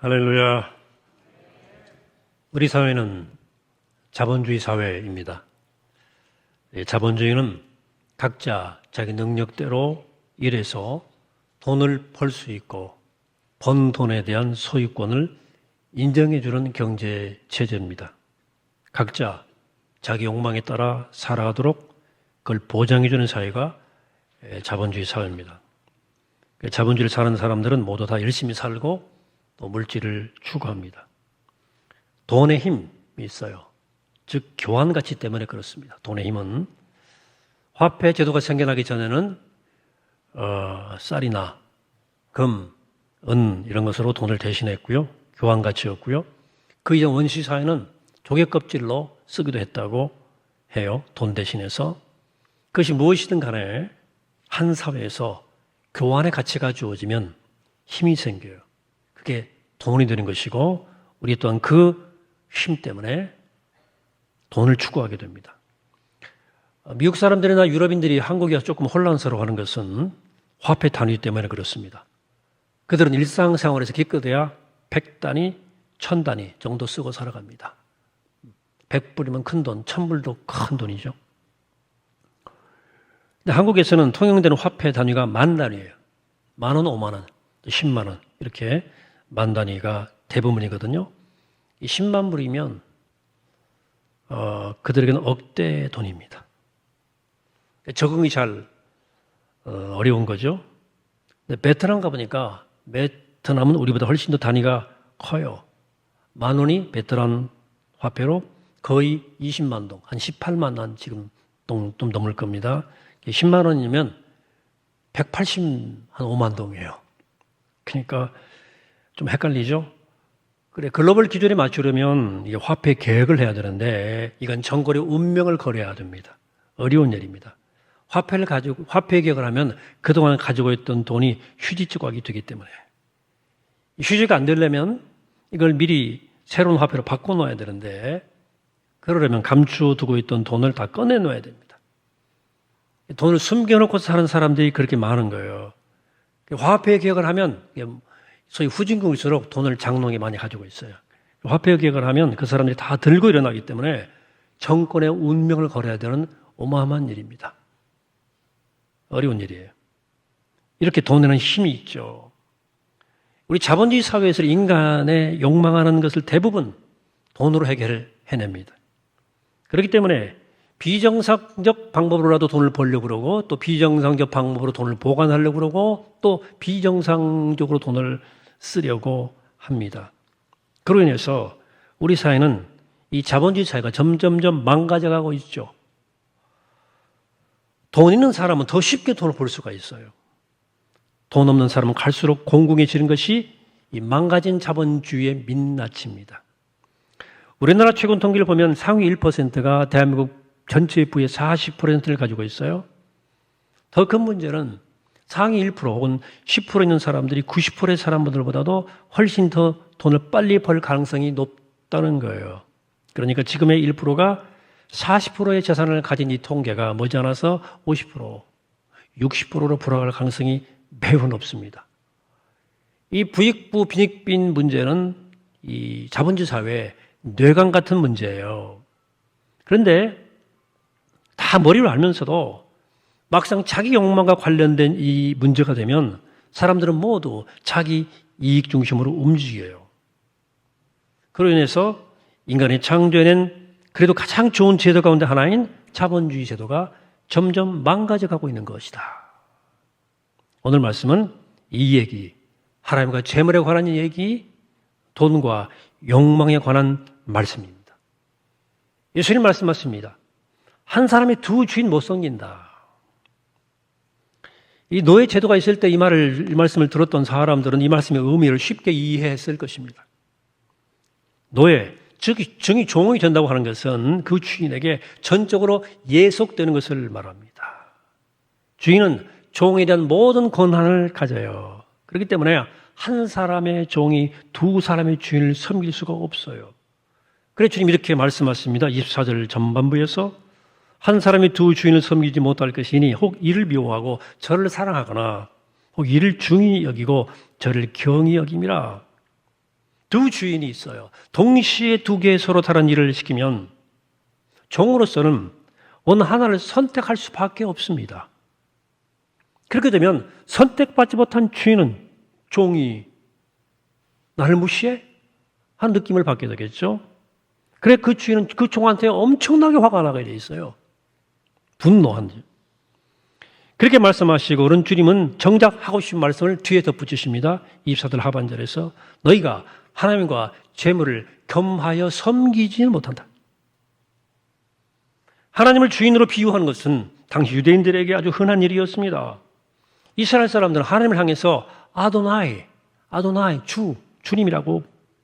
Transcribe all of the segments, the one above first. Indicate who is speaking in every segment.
Speaker 1: 할렐루야. 우리 사회는 자본주의 사회입니다. 예, 자본주의는 각자 자기 능력대로 일해서 돈을 벌 수 있고 번 돈에 대한 소유권을 인정해주는 경제 체제입니다. 각자 자기 욕망에 따라 살아가도록 그걸 보장해주는 사회가 예, 자본주의 사회입니다. 그 자본주의를 사는 사람들은 모두 다 열심히 살고 또 물질을 추구합니다. 돈의 힘이 있어요. 즉 교환 가치 때문에 그렇습니다. 돈의 힘은 화폐 제도가 생겨나기 전에는 어, 쌀이나 금, 은 이런 것으로 돈을 대신했고요. 교환 가치였고요. 그 이전 원시 사회는 조개 껍질로 쓰기도 했다고 해요. 돈 대신해서 그것이 무엇이든 간에 한 사회에서 교환의 가치가 주어지면 힘이 생겨요. 그게 돈이 되는 것이고 우리 또한 그 힘 때문에 돈을 추구하게 됩니다. 어, 미국 사람들이나 유럽인들이 한국에 조금 혼란스러워하는 것은 화폐 단위 때문에 그렇습니다. 그들은 일상생활에서 기껏해야 100단위, 1000단위 정도 쓰고 살아갑니다. 100불이면 큰 돈, 1000불도 큰 돈이죠. 근데 한국에서는 통용되는 화폐 단위가 만 단위예요. 만 원, 오만 원, 10만 원 이렇게 만 단위가 대부분이거든요. 이 10만 불이면 어, 그들에게는 억대 돈입니다. 적응이 잘 어, 어려운 거죠. 베트남 가보니까 베트남은 우리보다 훨씬 더 단위가 커요. 만 원이 베트남 화폐로 거의 20만 동, 한 18만 원 지금 동, 좀 넘을 겁니다. 10만 원이면 180, 한 5만 동이에요. 그러니까 좀 헷갈리죠? 그래, 글로벌 기준에 맞추려면 화폐 계획을 해야 되는데 이건 정거래 운명을 걸어야 됩니다. 어려운 일입니다. 화폐를 가지고, 화폐 계획을 하면 그동안 가지고 있던 돈이 휴지 조각이 되기 때문에 휴지가 안 되려면 이걸 미리 새로운 화폐로 바꿔놓아야 되는데 그러려면 감추어두고 있던 돈을 다 꺼내놓아야 됩니다. 돈을 숨겨놓고 사는 사람들이 그렇게 많은 거예요. 화폐 계획을 하면 소위 후진국일수록 돈을 장롱에 많이 가지고 있어요. 화폐 계획을 하면 그 사람들이 다 들고 일어나기 때문에 정권의 운명을 걸어야 되는 어마어마한 일입니다. 어려운 일이에요. 이렇게 돈에는 힘이 있죠. 우리 자본주의 사회에서 인간의 욕망하는 것을 대부분 돈으로 해결을 해냅니다. 그렇기 때문에 비정상적 방법으로라도 돈을 벌려고 그러고 또 비정상적 방법으로 돈을 보관하려고 그러고 또 비정상적으로 돈을 쓰려고 합니다. 그로 인해서 우리 사회는 이 자본주의 사회가 점점점 망가져가고 있죠. 돈 있는 사람은 더 쉽게 돈을 벌 수가 있어요. 돈 없는 사람은 갈수록 공공해지는 것이 이 망가진 자본주의의 민낯입니다. 우리나라 최근 통계를 보면 상위 1%가 대한민국 전체 부의 40%를 가지고 있어요. 더 큰 문제는 상위 1% 혹은 10% 있는 사람들이 90%의 사람들보다도 훨씬 더 돈을 빨리 벌 가능성이 높다는 거예요. 그러니까 지금의 1%가 40%의 재산을 가진 이 통계가 머지않아서 50%, 60%로 불어갈 가능성이 매우 높습니다. 이 부익부 빈익빈 문제는 이 자본주의 사회의 뇌관 같은 문제예요. 그런데 다 머리로 알면서도 막상 자기 욕망과 관련된 이 문제가 되면 사람들은 모두 자기 이익 중심으로 움직여요. 그로 인해서 인간의 창조에는 그래도 가장 좋은 제도 가운데 하나인 자본주의 제도가 점점 망가져 가고 있는 것이다. 오늘 말씀은 이 얘기, 하나님과 재물에 관한 얘기, 돈과 욕망에 관한 말씀입니다. 예수님 말씀하십니다. 한 사람이 두 주인 못 섬긴다. 이 노예 제도가 있을 때 이 말을, 이 말씀을 들었던 사람들은 이 말씀의 의미를 쉽게 이해했을 것입니다. 노예, 즉, 정이 종이 된다고 하는 것은 그 주인에게 전적으로 예속되는 것을 말합니다. 주인은 종에 대한 모든 권한을 가져요. 그렇기 때문에 한 사람의 종이 두 사람의 주인을 섬길 수가 없어요. 그래 주님 이렇게 말씀하십니다. 24절 전반부에서 한 사람이 두 주인을 섬기지 못할 것이니 혹 이를 미워하고 저를 사랑하거나 혹 이를 중히 여기고 저를 경히 여김이라. 두 주인이 있어요. 동시에 두 개의 서로 다른 일을 시키면 종으로서는 어느 하나를 선택할 수밖에 없습니다. 그렇게 되면 선택받지 못한 주인은 종이 나를 무시해? 하는 느낌을 받게 되겠죠. 그래 그 주인은 그 종한테 엄청나게 화가 나게 돼 있어요. 분노한. 그렇게 말씀하시고 오른 주님은 정작 하고 싶은 말씀을 뒤에 덧붙이십니다. 24절 하반절에서 너희가 하나님과 재물을 겸하여 섬기지는 못한다. 하나님을 주인으로 비유하는 것은 당시 유대인들에게 아주 흔한 일이었습니다. 이스라엘 사람들은 하나님을 향해서 아도나이, 아도나이, 주, 주님이라고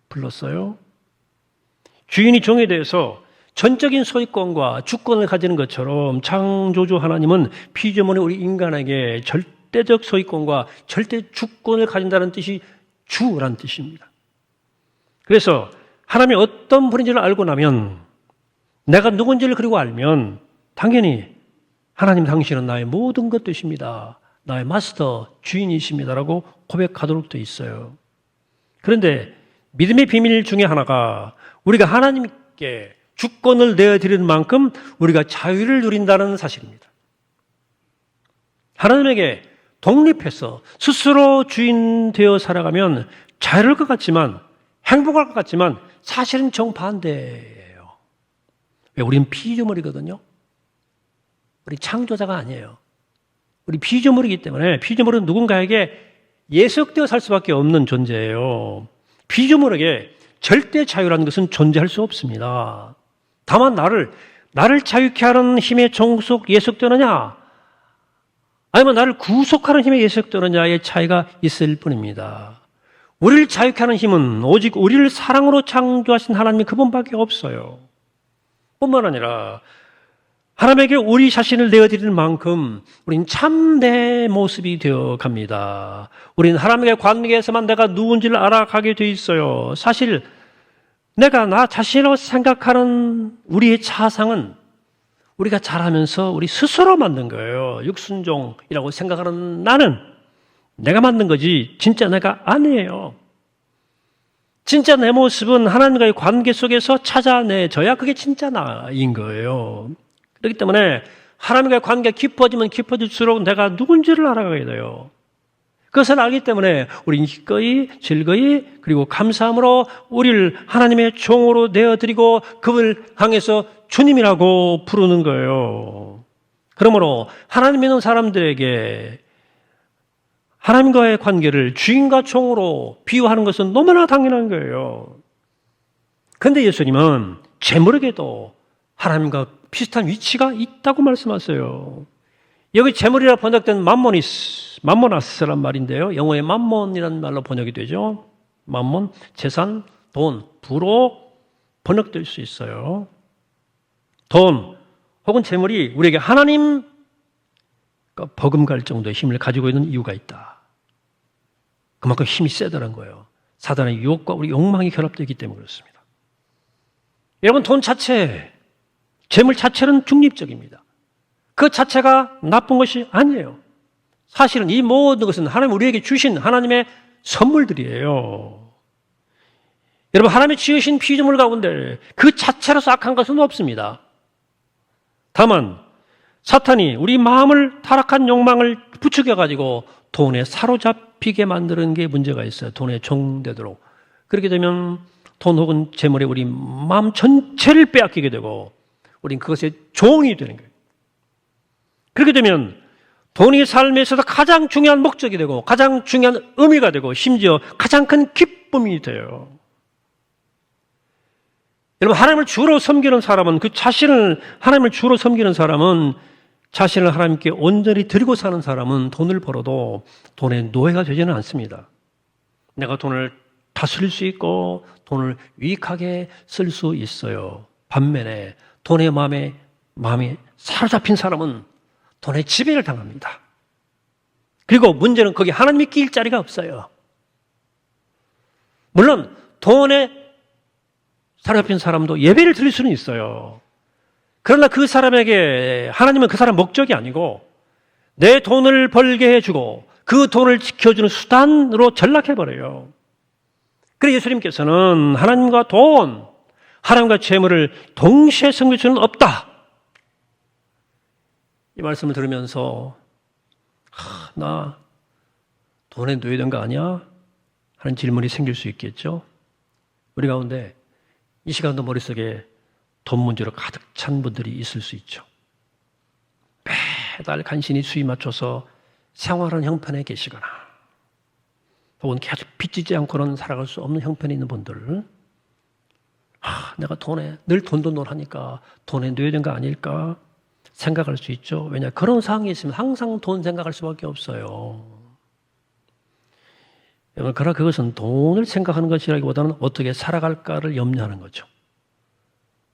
Speaker 1: 불렀어요. 주인이 종에 대해서 전적인 소유권과 주권을 가지는 것처럼 창조주 하나님은 피조물의 우리 인간에게 절대적 소유권과 절대 주권을 가진다는 뜻이 주라는 뜻입니다. 그래서 하나님이 어떤 분인지를 알고 나면 내가 누군지를 그리고 알면 당연히 하나님 당신은 나의 모든 것 되십니다. 나의 마스터 주인이십니다라고 고백하도록 돼 있어요. 그런데 믿음의 비밀 중에 하나가 우리가 하나님께 주권을 내어드리는 만큼 우리가 자유를 누린다는 사실입니다. 하나님에게 독립해서 스스로 주인 되어 살아가면 자유로울 것 같지만 행복할 것 같지만 사실은 정반대예요. 왜? 우리는 피조물이거든요. 우리 창조자가 아니에요. 우리 피조물이기 때문에 피조물은 누군가에게 예속되어 살 수밖에 없는 존재예요. 피조물에게 절대 자유라는 것은 존재할 수 없습니다. 다만 나를 나를 자유케 하는 힘의 종속 예속되느냐 아니면 나를 구속하는 힘에 예속되느냐의 차이가 있을 뿐입니다. 우리를 자유케 하는 힘은 오직 우리를 사랑으로 창조하신 하나님이 그분밖에 없어요. 뿐만 아니라 하나님에게 우리 자신을 내어드리는 만큼 우린 참내 모습이 되어 갑니다. 우리는 하나님의 관계에서만 내가 누군지를 알아가게 돼 있어요. 사실 내가 나 자신으로 생각하는 우리의 차상은 우리가 잘하면서 우리 스스로 만든 거예요. 육순종이라고 생각하는 나는 내가 만든 거지 진짜 내가 아니에요. 진짜 내 모습은 하나님과의 관계 속에서 찾아내져야 그게 진짜 나인 거예요. 그렇기 때문에 하나님과의 관계가 깊어지면 깊어질수록 내가 누군지를 알아가게 돼요. 그것을 알기 때문에 우리는 기꺼이 즐거이 그리고 감사함으로 우리를 하나님의 종으로 내어드리고 그분을 향해서 주님이라고 부르는 거예요. 그러므로 하나님 믿는 사람들에게 하나님과의 관계를 주인과 종으로 비유하는 것은 너무나 당연한 거예요. 그런데 예수님은 재물에게도 하나님과 비슷한 위치가 있다고 말씀하세요. 여기 재물이라 번역된 맘모니스, 맘모나스란 말인데요. 영어의 맘몬이라는 말로 번역이 되죠. 맘몬, 재산, 돈, 부로 번역될 수 있어요. 돈 혹은 재물이 우리에게 하나님 버금갈 정도의 힘을 가지고 있는 이유가 있다. 그만큼 힘이 세다는 거예요. 사단의 유혹과 우리 욕망이 결합되기 때문에 그렇습니다. 여러분 돈 자체, 재물 자체는 중립적입니다. 그 자체가 나쁜 것이 아니에요. 사실은 이 모든 것은 하나님 우리에게 주신 하나님의 선물들이에요. 여러분 하나님이 지으신 피조물 가운데 그 자체로서 악한 것은 없습니다. 다만 사탄이 우리 마음을 타락한 욕망을 부추겨 가지고 돈에 사로잡히게 만드는 게 문제가 있어요. 돈에 종되도록. 그렇게 되면 돈 혹은 재물에 우리 마음 전체를 빼앗기게 되고 우린 그것의 종이 되는 거예요. 그렇게 되면 돈이 삶에서도 가장 중요한 목적이 되고 가장 중요한 의미가 되고 심지어 가장 큰 기쁨이 돼요. 여러분 하나님을 주로 섬기는 사람은 그 자신을 하나님을 주로 섬기는 사람은 자신을 하나님께 온전히 드리고 사는 사람은 돈을 벌어도 돈의 노예가 되지는 않습니다. 내가 돈을 다스릴 수 있고 돈을 유익하게 쓸 수 있어요. 반면에 돈의 마음에 마음이 사로잡힌 사람은 돈의 지배를 당합니다. 그리고 문제는 거기 하나님이 끼일 자리가 없어요. 물론 돈에 사로잡힌 사람도 예배를 드릴 수는 있어요. 그러나 그 사람에게 하나님은 그 사람 목적이 아니고 내 돈을 벌게 해주고 그 돈을 지켜주는 수단으로 전락해버려요. 그래서 예수님께서는 하나님과 돈, 하나님과 재물을 동시에 섬길 수는 없다. 이 말씀을 들으면서 하, 나 돈에 되는 거 아니야? 하는 질문이 생길 수 있겠죠. 우리 가운데 이 시간도 머릿속에 돈 문제로 가득 찬 분들이 있을 수 있죠. 매달 간신히 수입 맞춰서 생활하는 형편에 계시거나 혹은 계속 빚지지 않고는 살아갈 수 없는 형편에 있는 분들 아, 내가 돈에 늘 돈돈돈 하니까 돈에 되는 거 아닐까 생각할 수 있죠. 왜냐 그런 상황이 있으면 항상 돈 생각할 수밖에 없어요. 그러나 그것은 돈을 생각하는 것이라기보다는 어떻게 살아갈까를 염려하는 거죠.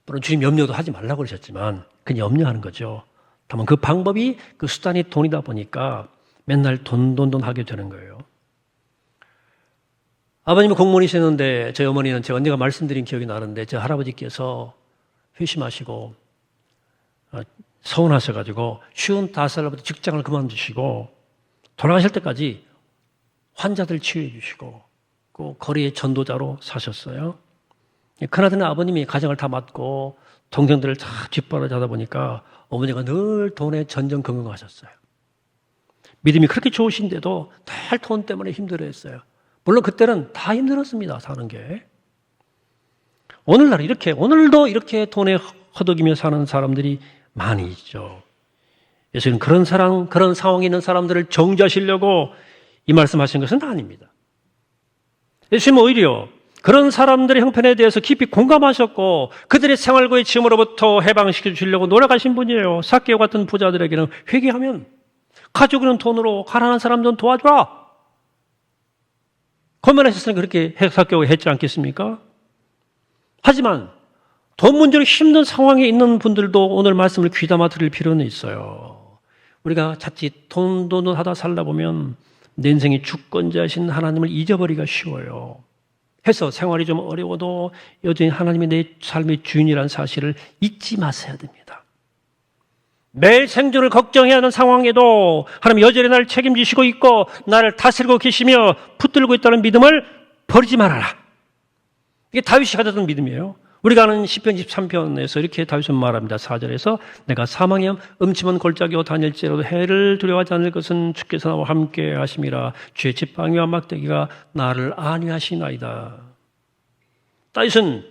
Speaker 1: 물론 주님 염려도 하지 말라고 그러셨지만 그냥 염려하는 거죠. 다만 그 방법이 그 수단이 돈이다 보니까 맨날 돈, 돈, 돈 하게 되는 거예요. 아버님은 공무원이셨는데 저희 어머니는 제 언니가 말씀드린 기억이 나는데 제 할아버지께서 회심하시고 어, 서운하셔가지고 쉬운 다섯 살부터 직장을 그만두시고 돌아가실 때까지 환자들 치유해 주시고 그 거리의 전도자로 사셨어요. 큰아들은 아버님이 가정을 다 맡고 동생들을 다 뒷바라지하다 보니까 어머니가 늘 돈에 전전긍긍하셨어요. 믿음이 그렇게 좋으신데도 늘 돈 때문에 힘들어했어요. 물론 그때는 다 힘들었습니다. 사는 게. 오늘날 이렇게 오늘도 이렇게 돈에 허덕이며 사는 사람들이 많이 있죠. 예수님 그런 사람 그런 상황에 있는 사람들을 정죄하시려고 이 말씀하신 것은 아닙니다. 예수님은 오히려 그런 사람들의 형편에 대해서 깊이 공감하셨고 그들의 생활고의 짐으로부터 해방시켜 주시려고 노력하신 분이에요. 사케오 같은 부자들에게는 회개하면 있는 돈으로 가난한 사람 좀 도와줘라. 거면하셨으니 그렇게 사케오가 했지 않겠습니까? 하지만 돈 문제로 힘든 상황에 있는 분들도 오늘 말씀을 귀담아 들을 필요는 있어요. 우리가 자칫 돈, 돈, 돈 하다 살다 보면 내 인생의 주권자신 하나님을 잊어버리기가 쉬워요. 해서 생활이 좀 어려워도 여전히 하나님이 내 삶의 주인이라는 사실을 잊지 마셔야 됩니다. 매일 생존을 걱정해야 하는 상황에도 하나님 여전히 나를 책임지시고 있고 나를 다스리고 계시며 붙들고 있다는 믿음을 버리지 말아라. 이게 다윗이 가졌던 믿음이에요. 우리가 아는 10편 13편에서 이렇게 다윗은 말합니다. 4절에서 내가 사망의 음침한 골짜기로 다닐지라도 해를 두려워하지 않을 것은 주께서 나와 함께 하심이라 주의 지팡이와 막대기가 나를 안위하시나이다. 다윗은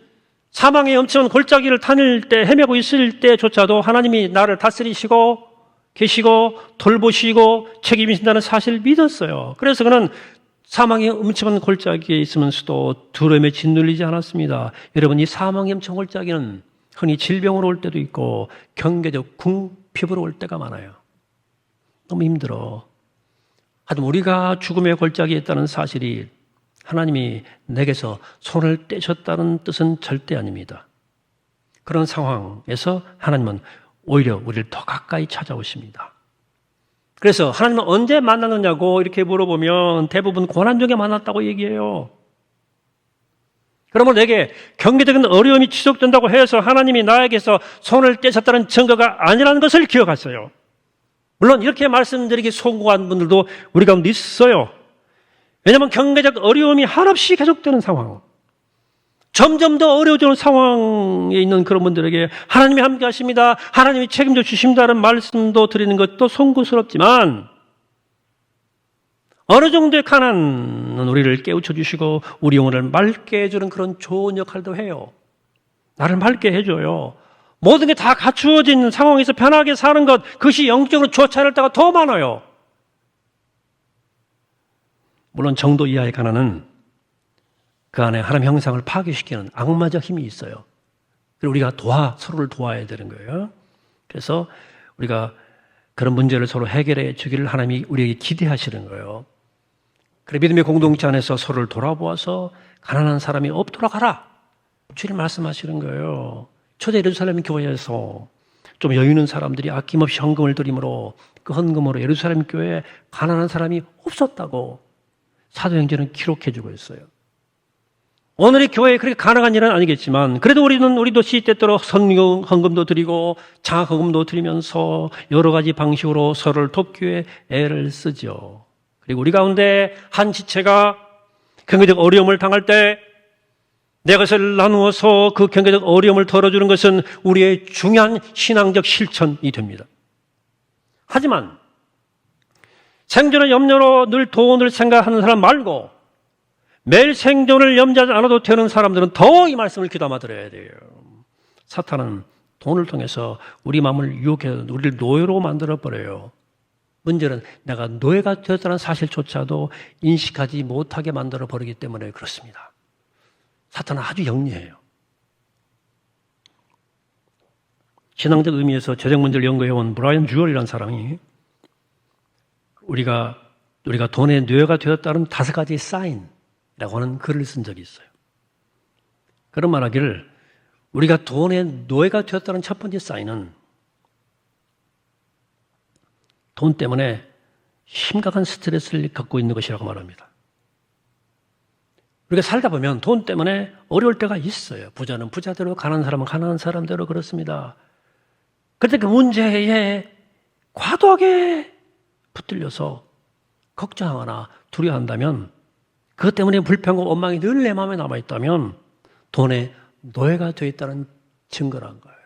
Speaker 1: 사망의 음침한 골짜기를 다닐 때 헤매고 있을 때조차도 하나님이 나를 다스리시고 계시고 돌보시고 책임지신다는 사실을 믿었어요. 그래서 그는 사망의 음침한 골짜기에 있으면서도 두려움에 짓눌리지 않았습니다. 여러분, 이 사망의 음침한 골짜기는 흔히 질병으로 올 때도 있고 경계적 궁핍으로 올 때가 많아요. 너무 힘들어. 하여튼 우리가 죽음의 골짜기에 있다는 사실이 하나님이 내게서 손을 떼셨다는 뜻은 절대 아닙니다. 그런 상황에서 하나님은 오히려 우리를 더 가까이 찾아오십니다. 그래서 하나님은 언제 만나느냐고 이렇게 물어보면 대부분 고난 중에 만났다고 얘기해요. 그러면 내게 경제적인 어려움이 지속된다고 해서 하나님이 나에게서 손을 떼셨다는 증거가 아니라는 것을 기억하세요. 물론 이렇게 말씀드리기 송구한 분들도 우리 가운데 있어요. 왜냐하면 경제적 어려움이 한없이 계속되는 상황. 점점 더 어려워지는 상황에 있는 그런 분들에게 하나님이 함께 하십니다. 하나님이 책임져 주신다는 말씀도 드리는 것도 송구스럽지만 어느 정도의 가난은 우리를 깨우쳐 주시고 우리 영혼을 맑게 해주는 그런 좋은 역할도 해요. 나를 맑게 해줘요. 모든 게 다 갖추어진 상황에서 편하게 사는 것, 그것이 영적으로 않을 때가 더 많아요. 물론 정도 이하의 가난은 그 안에 하나님 형상을 파괴시키는 악마적 힘이 있어요. 그리고 우리가 도와, 서로를 도와야 되는 거예요. 그래서 우리가 그런 문제를 서로 해결해 주기를 하나님이 우리에게 기대하시는 거예요. 그래, 믿음의 공동체 안에서 서로를 돌아보아서 가난한 사람이 없도록 하라. 주님 말씀하시는 거예요. 초대 예루살렘 교회에서 좀 여유 있는 사람들이 아낌없이 헌금을 드림으로 그 헌금으로 예루살렘 교회에 가난한 사람이 없었다고 사도행전은 기록해 주고 있어요. 오늘의 교회에 그렇게 가능한 일은 아니겠지만 그래도 우리는 우리도 시때때로 선금 헌금도 드리고 헌금도 드리면서 여러 가지 방식으로 서로를 돕기 위해 애를 쓰죠. 그리고 우리 가운데 한 지체가 경제적 어려움을 당할 때 내 것을 나누어서 그 경제적 어려움을 덜어주는 것은 우리의 중요한 신앙적 실천이 됩니다. 하지만 생존의 염려로 늘 돈을 생각하는 사람 말고 매일 생존을 염려하지 않아도 되는 사람들은 더 이 말씀을 귀담아 들어야 돼요. 사탄은 돈을 통해서 우리 마음을 유혹해서 우리를 노예로 만들어 버려요. 문제는 내가 노예가 되었다는 사실조차도 인식하지 못하게 만들어 버리기 때문에 그렇습니다. 사탄은 아주 영리해요. 신앙적 의미에서 재정 문제를 연구해온 브라이언 주얼이라는 사람이 우리가 우리가 돈의 뇌가 되었다는 다섯 가지 사인이 라고 하는 글을 쓴 적이 있어요. 그런 말하기를 우리가 돈의 노예가 되었다는 첫 번째 사인은 돈 때문에 심각한 스트레스를 갖고 있는 것이라고 말합니다. 우리가 살다 보면 돈 때문에 어려울 때가 있어요. 부자는 부자대로, 가난한 사람은 가난한 사람대로 그렇습니다. 그런데 그 문제에 과도하게 붙들려서 걱정하거나 두려워한다면 그것 때문에 불평과 원망이 늘 내 마음에 남아 있다면 돈의 노예가 되어 있다는 증거란 거예요.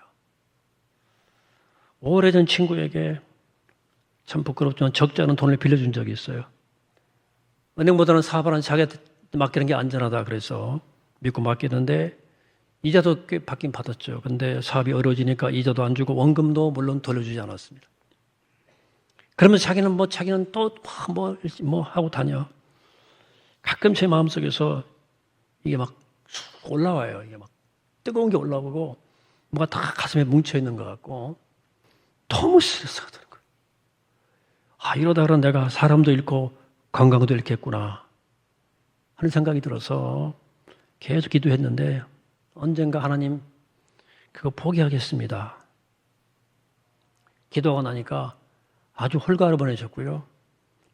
Speaker 1: 오래전 친구에게 참 부끄럽지만 적지 않은 돈을 빌려준 적이 있어요. 은행보다는 사업하는 자기한테 맡기는 게 안전하다 그래서 믿고 맡기는데 이자도 꽤 받긴 받았죠. 근데 사업이 어려워지니까 이자도 안 주고 원금도 물론 돌려주지 않았습니다. 그러면 자기는 뭐 자기는 또뭐 뭐 하고 다녀. 가끔 제 마음속에서 이게 막 올라와요. 이게 막 뜨거운 게 올라오고 뭐가 다 가슴에 뭉쳐 있는 것 같고 너무 스트레스가 드는 거예요. 아 이러다가 내가 사람도 잃고 건강도 잃겠구나 하는 생각이 들어서 계속 기도했는데 언젠가 하나님 그거 포기하겠습니다. 기도하고 나니까 아주 홀가를 보내셨고요.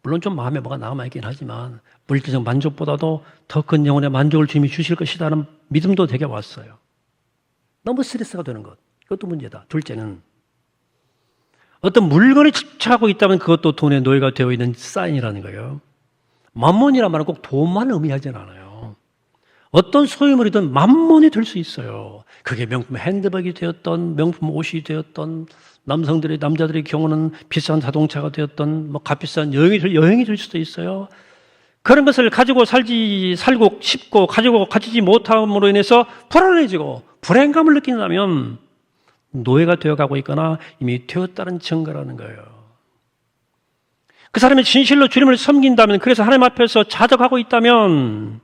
Speaker 1: 물론 좀 마음에 뭐가 남아있긴 하지만 물질적 만족보다도 더 큰 영혼의 만족을 주님이 주실 것이라는 믿음도 되게 왔어요. 너무 스트레스가 되는 것. 그것도 문제다. 둘째는 어떤 물건에 집착하고 있다면 그것도 돈의 노예가 되어 있는 사인이라는 거예요. 만몬이란 말은 꼭 돈만 의미하진 않아요. 어떤 소유물이든 만몬이 될 수 있어요. 그게 명품 핸드백이 되었던, 명품 옷이 되었던, 남성들의, 남자들의 경우는 비싼 자동차가 되었던, 뭐 값비싼 여행이, 될- 여행이 될 수도 있어요. 그런 것을 가지고 살지, 살고 싶고, 가지고 가지지 못함으로 인해서 불안해지고, 불행감을 느낀다면, 노예가 되어가고 있거나 이미 되었다는 증거라는 거예요. 그 사람이 진실로 주님을 섬긴다면, 그래서 하나님 앞에서 자적하고 있다면,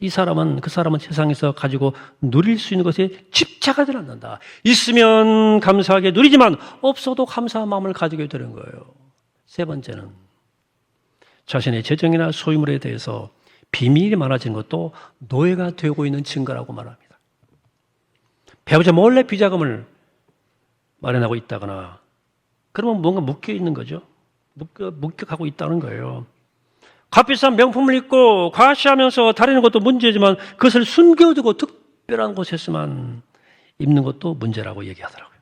Speaker 1: 이 사람은, 그 사람은 세상에서 가지고 누릴 수 있는 것에 집착하지 않는다. 있으면 감사하게 누리지만, 없어도 감사한 마음을 가지게 되는 거예요. 세 번째는, 자신의 재정이나 소유물에 대해서 비밀이 많아진 것도 노예가 되고 있는 증거라고 말합니다. 배우자 몰래 비자금을 마련하고 있다거나, 그러면 뭔가 묶여 있는 거죠. 묶여, 묶여가고 있다는 거예요. 값비싼 명품을 입고 과시하면서 다니는 것도 문제지만 그것을 숨겨두고 특별한 곳에서만 입는 것도 문제라고 얘기하더라고요.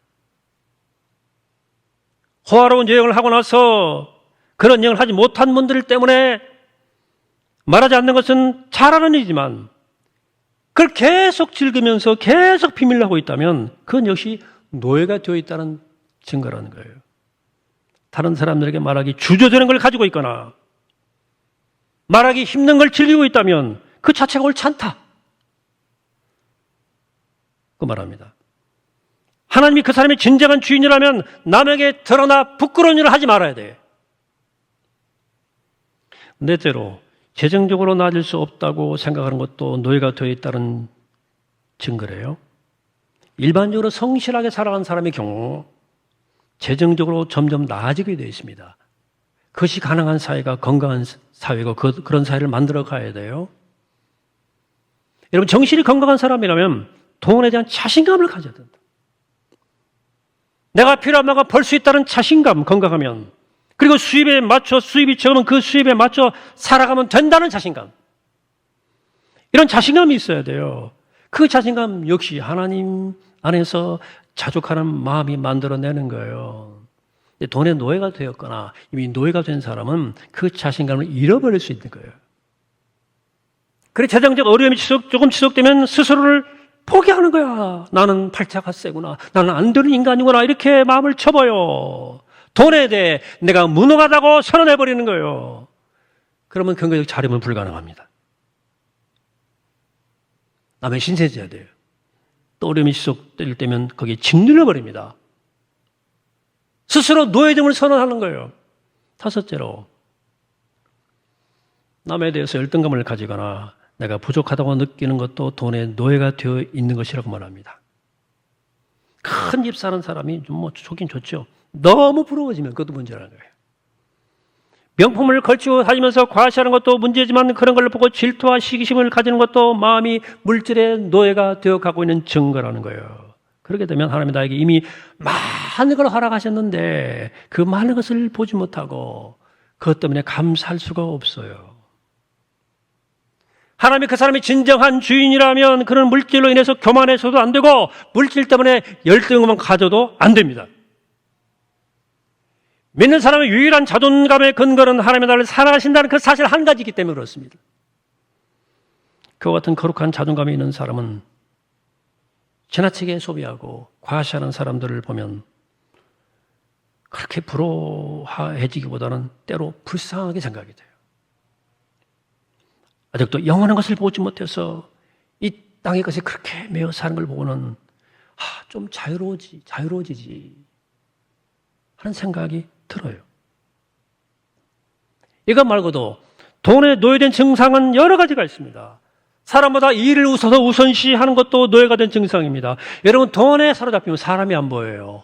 Speaker 1: 호화로운 여행을 하고 나서 그런 여행을 하지 못한 분들 때문에 말하지 않는 것은 잘하는 일이지만 그걸 계속 즐기면서 계속 비밀로 하고 있다면 그건 역시 노예가 되어 있다는 증거라는 거예요. 다른 사람들에게 말하기 주저되는 걸 가지고 있거나 말하기 힘든 걸 즐기고 있다면 그 자체가 옳지 않다. 그 말합니다. 하나님이 그 사람의 진정한 주인이라면 남에게 드러나 부끄러운 일을 하지 말아야 돼. 넷째로 재정적으로 나아질 수 없다고 생각하는 것도 노예가 되어 있다는 증거래요. 일반적으로 성실하게 살아가는 사람의 경우 재정적으로 점점 나아지게 되어 있습니다. 그것이 가능한 사회가 건강한 사회고 그, 그런 사회를 만들어 가야 돼요. 여러분 정신이 건강한 사람이라면 돈에 대한 자신감을 가져야 된다. 내가 필요한 만큼 벌 수 있다는 자신감 건강하면 그리고 수입에 맞춰 수입이 적으면 그 수입에 맞춰 살아가면 된다는 자신감. 이런 자신감이 있어야 돼요. 그 자신감 역시 하나님 안에서 자족하는 마음이 만들어내는 거예요. 돈의 노예가 되었거나 이미 노예가 된 사람은 그 자신감을 잃어버릴 수 있는 거예요. 그래 재정적 어려움이 지속, 조금 지속되면 스스로를 포기하는 거야. 나는 팔자가 세구나. 나는 안 되는 인간이구나. 이렇게 마음을 접어요. 돈에 대해 내가 무능하다고 선언해버리는 거예요. 그러면 근거적 자립은 불가능합니다. 남의 신세져야 돼요. 또 어려움이 지속될 때면 거기에 짓눌려 버립니다. 스스로 노예됨을 선언하는 거예요. 다섯째로 남에 대해서 열등감을 가지거나 내가 부족하다고 느끼는 것도 돈의 노예가 되어 있는 것이라고 말합니다. 큰 집 사는 사람이 좀 뭐 좋긴 좋죠. 너무 부러워지면 그것도 문제라는 거예요. 명품을 걸치고 다니면서 과시하는 것도 문제지만 그런 걸 보고 질투와 시기심을 가지는 것도 마음이 물질의 노예가 되어 가고 있는 증거라는 거예요. 그렇게 되면 하나님이 나에게 이미 많은 걸 허락하셨는데 그 많은 것을 보지 못하고 그것 때문에 감사할 수가 없어요. 하나님이 그 사람이 진정한 주인이라면 그런 물질로 인해서 교만해서도 안 되고 물질 때문에 열등만 가져도 안 됩니다. 믿는 사람의 유일한 자존감의 근거는 하나님의 나를 사랑하신다는 그 사실 한 가지이기 때문에 그렇습니다. 그와 같은 거룩한 자존감이 있는 사람은 지나치게 소비하고 과시하는 사람들을 보면 그렇게 부러워해지기보다는 때로 불쌍하게 생각이 돼요. 아직도 영원한 것을 보지 못해서 이 땅의 것에 그렇게 매여 사는 걸 보고는 아, 좀 자유로워지, 자유로워지지 하는 생각이 들어요. 이것 말고도 돈에 노예된 증상은 여러 가지가 있습니다. 사람보다 일을 웃어서 우선시하는 것도 노예가 된 증상입니다. 여러분 돈에 사로잡히면 사람이 안 보여요.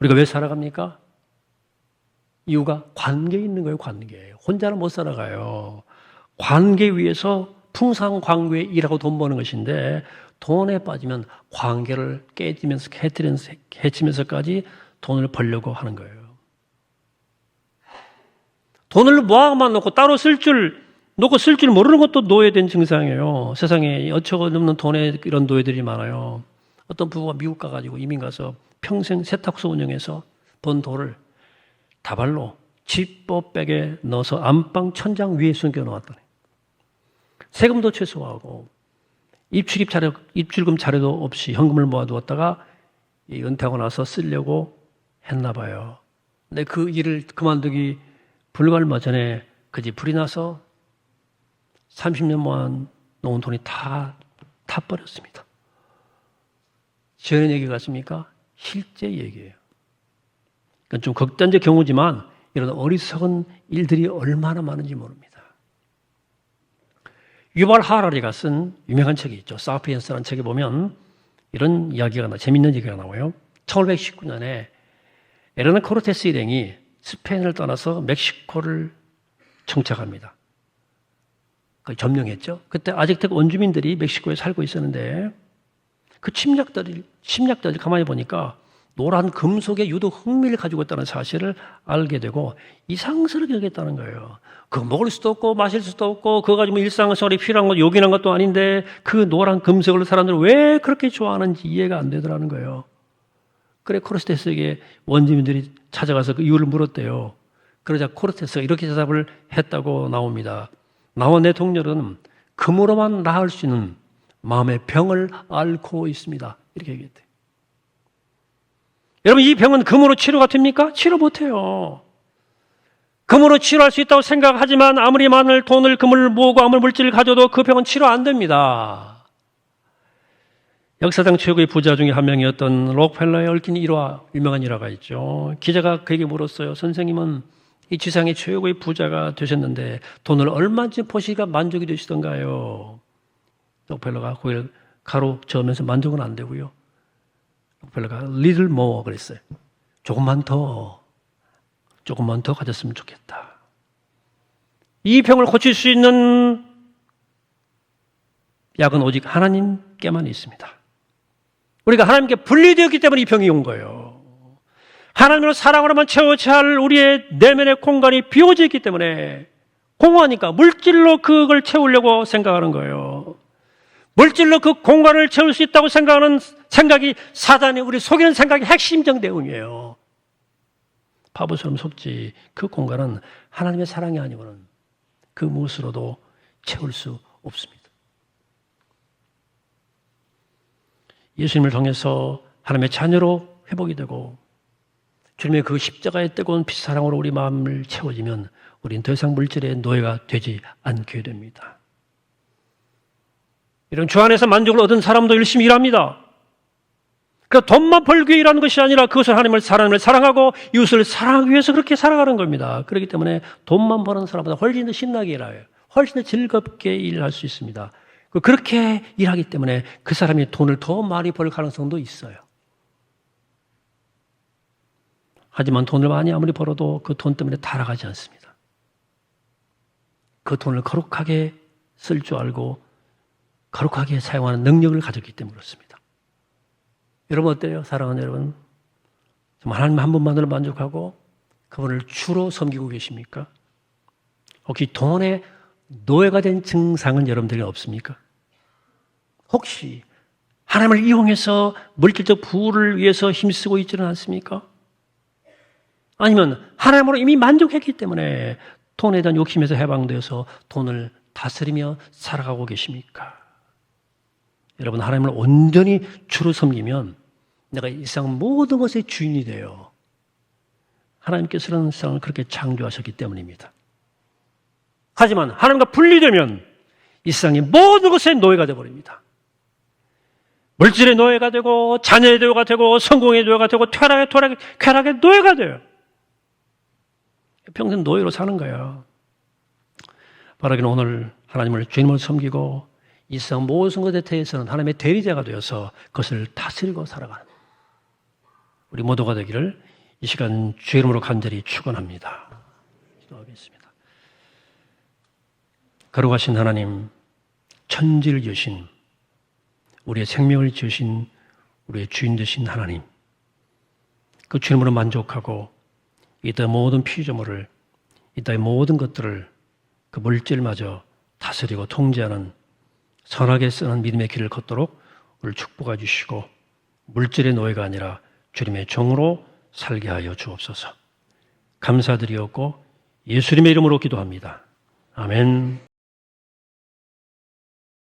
Speaker 1: 우리가 왜 살아갑니까? 이유가 관계에 있는 거예요, 관계. 혼자는 못 살아가요. 관계 위에서 풍상광구에 일하고 돈 버는 것인데 돈에 빠지면 관계를 깨지면서 해치면서, 해치면서까지 돈을 벌려고 하는 거예요. 돈을 모아만 놓고 따로 쓸 줄, 놓고 쓸 줄 모르는 것도 노예된 증상이에요. 세상에 어처구니없는 돈에 이런 노예들이 많아요. 어떤 부부가 미국 가가지고 이민 가서 평생 세탁소 운영해서 번 돈을 다발로 지퍼백에 넣어서 안방 천장 위에 숨겨 놓았더니 세금도 최소화하고 입출입 자료, 입출금 자료도 없이 현금을 모아두었다가 은퇴하고 나서 쓰려고 했나 봐요. 근데 그 일을 그만두기 불과 얼마 전에 그 집 불이 나서 30년 모아 놓은 돈이 다 타버렸습니다. 지어낸 얘기 같습니까? 실제 얘기예요. 그건 좀 극단적 경우지만 이런 어리석은 일들이 얼마나 많은지 모릅니다. 유발 하라리가 쓴 유명한 책이 있죠. 사피엔스라는 책에 보면 이런 이야기가 나, 재밌는 얘기가 나와요. 1519년에 에르나 코르테스 일행이 스페인을 떠나서 멕시코를 정착합니다. 그 점령했죠. 그때 아직텍 원주민들이 멕시코에 살고 있었는데 그 침략들, 침략들 가만히 보니까 노란 금속에 유독 흥미를 가지고 있다는 사실을 알게 되고 이상스럽게 여겼다는 거예요. 그거 먹을 수도 없고 마실 수도 없고 그거 가지고 일상생활에 필요한 것 요긴한 것도 아닌데 그 노란 금속을 사람들은 왜 그렇게 좋아하는지 이해가 안 되더라는 거예요. 그래 코르테스에게 원주민들이 찾아가서 그 이유를 물었대요. 그러자 코르테스가 이렇게 대답을 했다고 나옵니다. 나와 내 동료는 금으로만 나을 수 있는 마음의 병을 앓고 있습니다. 이렇게 얘기했대요. 여러분 이 병은 금으로 치료가 됩니까? 치료 못해요. 금으로 치료할 수 있다고 생각하지만 아무리 많은 돈을 금을 모으고 아무리 물질을 가져도 그 병은 치료 안 됩니다. 역사상 최고의 부자 중에 한 명이었던 록펠러의 얽힌 일화, 유명한 일화가 있죠. 기자가 그에게 물었어요. 선생님은 이 지상의 최고의 부자가 되셨는데 돈을 얼마쯤 포시가 만족이 되시던가요? 록펠러가 고개를 가로 저으면서 만족은 안 되고요. 록펠러가 little more 그랬어요. 조금만 더, 조금만 더 가졌으면 좋겠다. 이 병을 고칠 수 있는 약은 오직 하나님께만 있습니다. 우리가 하나님께 분리되었기 때문에 이 병이 온 거예요. 하나님으로 사랑으로만 채워야 할 우리의 내면의 공간이 비워져 있기 때문에 공허하니까 물질로 그걸 채우려고 생각하는 거예요. 물질로 그 공간을 채울 수 있다고 생각하는 생각이 사단이 우리 속이는 생각이 핵심적 내용이에요. 바보처럼 속지 그 공간은 하나님의 사랑이 아니고는 그 무엇으로도 채울 수 없습니다. 예수님을 통해서 하나님의 자녀로 회복이 되고 주님의 그 십자가의 뜨거운 빛 사랑으로 우리 마음을 채워지면 우리는 더 이상 물질의 노예가 되지 않게 됩니다. 이런 주 안에서 만족을 얻은 사람도 열심히 일합니다. 그 돈만 벌기 위해 일하는 것이 아니라 그것을 하나님을 하나님을 사랑하고 이웃을 사랑하기 위해서 그렇게 살아가는 겁니다. 그렇기 때문에 돈만 버는 사람보다 훨씬 더 신나게 일해요. 훨씬 더 즐겁게 일할 수 있습니다. 그렇게 일하기 때문에 그 사람이 돈을 더 많이 벌 가능성도 있어요. 하지만 돈을 많이 아무리 벌어도 그 돈 때문에 타락하지 않습니다. 그 돈을 거룩하게 쓸 줄 알고 거룩하게 사용하는 능력을 가졌기 때문에 그렇습니다. 여러분 어때요? 사랑하는 여러분? 정말 하나님 한 분만으로 만족하고 그분을 주로 섬기고 계십니까? 혹시 돈의 노예가 된 증상은 여러분들이 없습니까? 혹시 하나님을 이용해서 물질적 부를 위해서 힘쓰고 있지는 않습니까? 아니면 하나님으로 이미 만족했기 때문에 돈에 대한 욕심에서 해방되어서 돈을 다스리며 살아가고 계십니까? 여러분 하나님을 온전히 주로 섬기면 내가 이 세상 모든 것의 주인이 돼요. 하나님께서는 세상을 그렇게 창조하셨기 때문입니다. 하지만 하나님과 분리되면 이 세상의 모든 것의 노예가 되어버립니다. 물질의 노예가 되고 자녀의 노예가 되고 성공의 노예가 되고 쾌락의 쾌락의, 쾌락의 노예가 돼요. 평생 노예로 사는 거야. 바라기는 오늘 하나님을 주님을 섬기고 이 세상 모든 것에 대해서는 하나님의 대리자가 되어서 그것을 다스리고 살아가는 우리 모두가 되기를 이 시간 주의 이름으로 간절히 축원합니다. 기도하겠습니다. 거룩하신 하나님, 천지를 지으신 우리의 생명을 지으신 우리의 주인 되신 하나님, 그 주님으로 만족하고 이 땅의 모든 피조물을 이 땅의 모든 것들을 그 물질마저 다스리고 통제하는 선하게 쓰는 믿음의 길을 걷도록 우리를 축복해 주시고 물질의 노예가 아니라 주님의 종으로 살게 하여 주옵소서. 감사드리었고 예수님의 이름으로 기도합니다. 아멘.